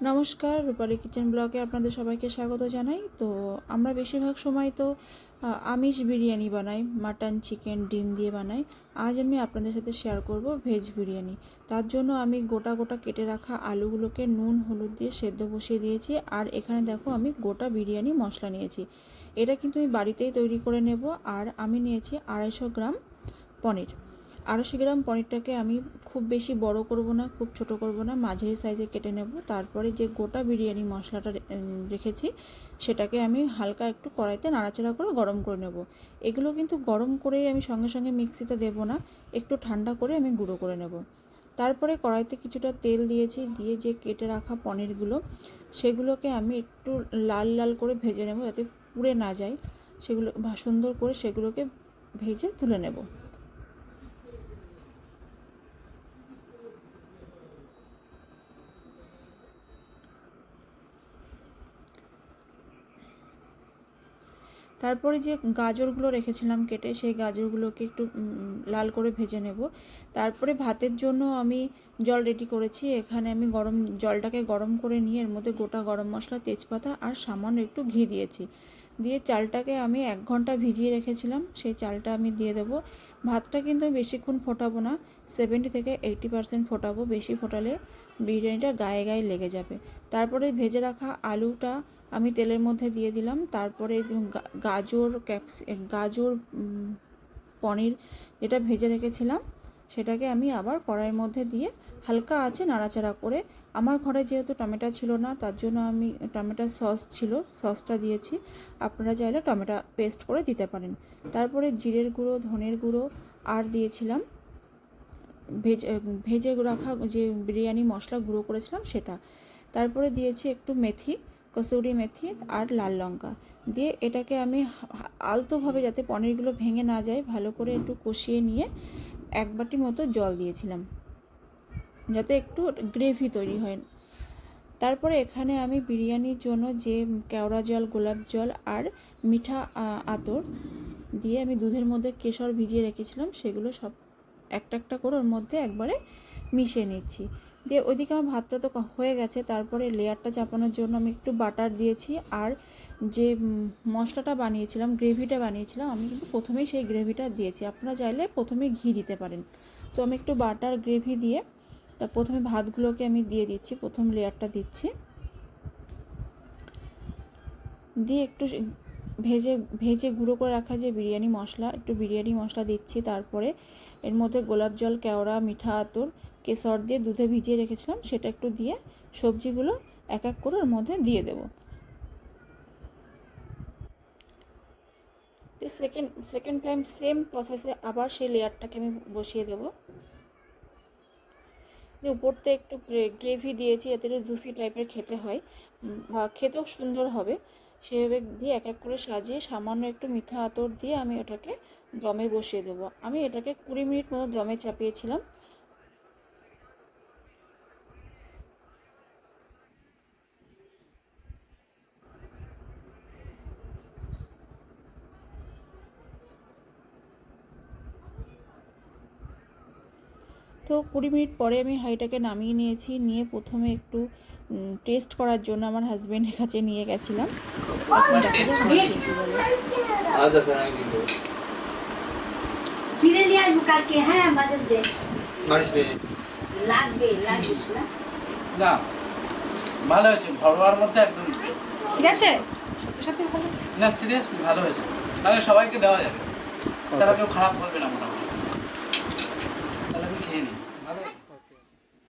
নমস্কার, রূপালী কিচেন ব্লগে আপনাদের সবাইকে স্বাগত জানাই। তো আমরা বেশিরভাগ সময় তো আমিষ বিরিয়ানি বানাই, মাটন, চিকেন, ডিম দিয়ে বানাই। আজ আমি আপনাদের সাথে শেয়ার করব ভেজ বিরিয়ানি। তার জন্য আমি গোটা গোটা কেটে রাখা আলুগুলোকে নুন, হলুদ দিয়ে সেদ্ধ বসিয়ে দিয়েছি। আর এখানে দেখো আমি গোটা বিরিয়ানি মশলা নিয়েছি। এটা কিন্তু আমি বাড়িতেই তৈরি করে নেব। আর আমি নিয়েছি আড়াইশো গ্রাম পনির। আড়াইশো গ্রাম পনিরটাকে আমি খুব বেশি বড় করব না, খুব ছোট করব না, মাঝারি সাইজে কেটে নেব। তারপরে যে গোটা বিরিয়ানি মশলাটা রেখেছি, সেটাকে আমি হালকা একটু কড়াইতে নাড়াচাড়া করে গরম করে নেব। এগুলো কিন্তু গরম করেই আমি সঙ্গে সঙ্গে মিক্সিতে দেব না, একটু ঠান্ডা করে আমি গুঁড়ো করে নেব। তারপরে কড়াইতে কিছুটা তেল দিয়েছি, দিয়ে যে কেটে রাখা পনিরগুলো, সেগুলোকে আমি একটু লাল লাল করে ভেজে নেব যাতে পুড়ে না যায়। সেগুলো সুন্দর করে সেগুলোকে ভেজে তুলে নেব। তারপরে যে গাজরগুলো রেখেছিলাম কেটে, সেই গাজরগুলোকে একটু লাল করে ভেজে নেব। তারপরে ভাতের জন্য আমি জল রেডি করেছি। এখানে আমি গরম, জলটাকে গরম করে নিয়ে এর মধ্যে গোটা গরম মশলা, তেজপাতা আর সামান্য একটু ঘি দিয়েছি। দিয়ে চালটাকে আমি এক ঘণ্টা ভিজিয়ে রেখেছিলাম। সেই চালটা আমি দিয়ে দেবো। ভাতটা কিন্তু আমি বেশিক্ষণ ফোটাবো না। সেভেন্টি থেকে এইটি পার্সেন্ট ফোটাবো। বেশি ফোটালে বিরিয়ানিটা গায়ে গায়ে লেগে যাবে। তারপরে ভেজে রাখা আলুটা আমি তেলের মধ্যে দিয়ে দিলাম। তারপরে গাজর ক্যাপসি গাজর পনির যেটা ভেজে রেখেছিলাম, সেটাকে আমি আবার কড়াইয়ের মধ্যে দিয়ে হালকা আছে নাড়াচাড়া করে, আমার ঘরে যেহেতু টমেটো ছিল না, তার জন্য আমি টমেটোর সস ছিল, সসটা দিয়েছি। আপনারা চাইলে টমেটো পেস্ট করে দিতে পারেন। তারপরে জিরের গুঁড়ো, ধনের গুঁড়ো আর দিয়েছিলাম। ভেজে ভেজে রাখা যে বিরিয়ানি মশলা গুঁড়ো করেছিলাম সেটা। তারপরে দিয়েছি একটু মেথি। কসুরি মেথি আর লাল লঙ্কা। দিয়ে এটাকে আমি আলতোভাবে যাতে পনিরগুলো ভেঙে না যায়, ভালো করে একটু কষিয়ে নিয়ে এক বাটি মতো জল দিয়েছিলাম। যাতে একটু গ্রেভি তৈরি হয়। তারপরে এখানে আমি বিরিয়ানির জন্য যে কেওড়া জল, গোলাপ জল আর মিঠা আতর দিয়ে আমি দুধের মধ্যে কেশর ভিজিয়ে রেখেছিলাম, সেগুলো সব একটা একটা করে ওর মধ্যে একবারে মিশিয়ে নিচ্ছি। দিয়ে ওইদিকে আমার ভাতটা তো হয়ে গেছে, তারপরে লেয়ারটা চাপানোর জন্য আমি একটু বাটার দিয়েছি, আর যে মশলাটা বানিয়েছিলাম, গ্রেভিটা বানিয়েছিলাম, আমি কিন্তু প্রথমেই সেই গ্রেভিটা দিয়েছি। আপনারা চাইলে প্রথমে ঘি দিতে পারেন। তো আমি একটু বাটার গ্রেভি দিয়ে, তা প্রথমে ভাতগুলোকে আমি দিয়ে দিচ্ছি, প্রথম লেয়ারটা দিচ্ছি। দিয়ে একটু ভেজে ভেজে গুঁড়ো করে রাখা যে বিরিয়ানি মশলা, একটু বিরিয়ানি মশলা দিচ্ছি, তারপরে এর মধ্যে গোলাপ জল, কেওড়া, মিঠা আতর, কেশর দিয়ে দুধে ভিজিয়ে রেখেছিলাম, সেটা একটু দিয়ে সবজিগুলো এক এক করে ওর মধ্যে দিয়ে দেবো। সেকেন্ড সেকেন্ড টাইম সেম প্রসেসে আবার সেই লেয়ারটাকে আমি বসিয়ে দেবো। যে উপরতে একটু গ্রেভি দিয়েছি যাতে একটু জুসি টাইপের খেতে হয় বা খেতেও সুন্দর হবে। সেভাবে দিয়ে এক এক করে সাজিয়ে সামান্য একটু মিঠা আতর দিয়ে আমি ওটাকে দমে বসিয়ে দেবো। আমি এটাকে কুড়ি মিনিট মতো দমে চাপিয়েছিলাম। তো কুড়ি মিনিট পরে আমি হাঁড়িটাকে নামিয়ে নিয়েছি নিয়ে প্রথমে একটু টেস্ট করার জন্য আমার হাজব্যান্ডের কাছে নিয়ে গেছিলাম। হ্যাঁ ভালো হয়েছে ঘরোয়ার মধ্যে একদম। ঠিক আছে? সত্যি সত্যি ভালো হচ্ছে না সিরিয়াসলি ভালো হয়েছে। তাহলে সবাইকে দেওয়া যাবে। তাহলে কেউ খারাপ বলবে না মোটামুটি। তাহলে